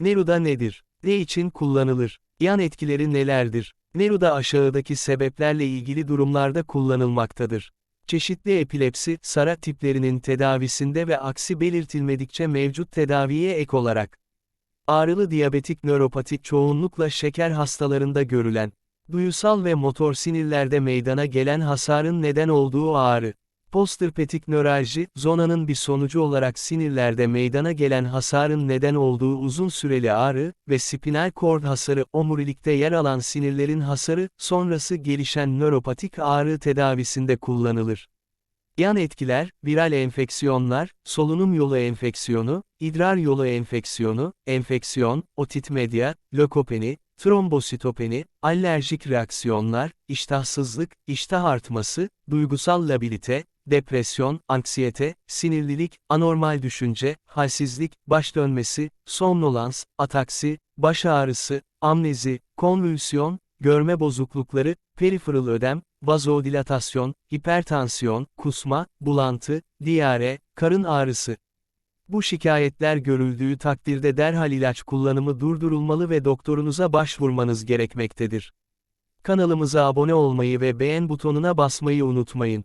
Neruda nedir? Ne için kullanılır? Yan etkileri nelerdir? Neruda aşağıdaki sebeplerle ilgili durumlarda kullanılmaktadır. Çeşitli epilepsi, SARA tiplerinin tedavisinde ve aksi belirtilmedikçe mevcut tedaviye ek olarak. Ağrılı diyabetik nöropati çoğunlukla şeker hastalarında görülen, duyusal ve motor sinirlerde meydana gelen hasarın neden olduğu ağrı. Postherpetik nöralji, zonanın bir sonucu olarak sinirlerde meydana gelen hasarın neden olduğu uzun süreli ağrı ve spinal kord hasarı, omurilikte yer alan sinirlerin hasarı, sonrası gelişen nöropatik ağrı tedavisinde kullanılır. Yan etkiler, viral enfeksiyonlar, solunum yolu enfeksiyonu, idrar yolu enfeksiyonu, enfeksiyon, otit medya, lökopeni, trombositopeni, alerjik reaksiyonlar, iştahsızlık, iştah artması, duygusal labilite, depresyon, anksiyete, sinirlilik, anormal düşünce, halsizlik, baş dönmesi, somnolans, ataksi, baş ağrısı, amnezi, konvülsiyon, görme bozuklukları, periferal ödem, vazodilatasyon, hipertansiyon, kusma, bulantı, diyare, karın ağrısı. Bu şikayetler görüldüğü takdirde derhal ilaç kullanımı durdurulmalı ve doktorunuza başvurmanız gerekmektedir. Kanalımıza abone olmayı ve beğen butonuna basmayı unutmayın.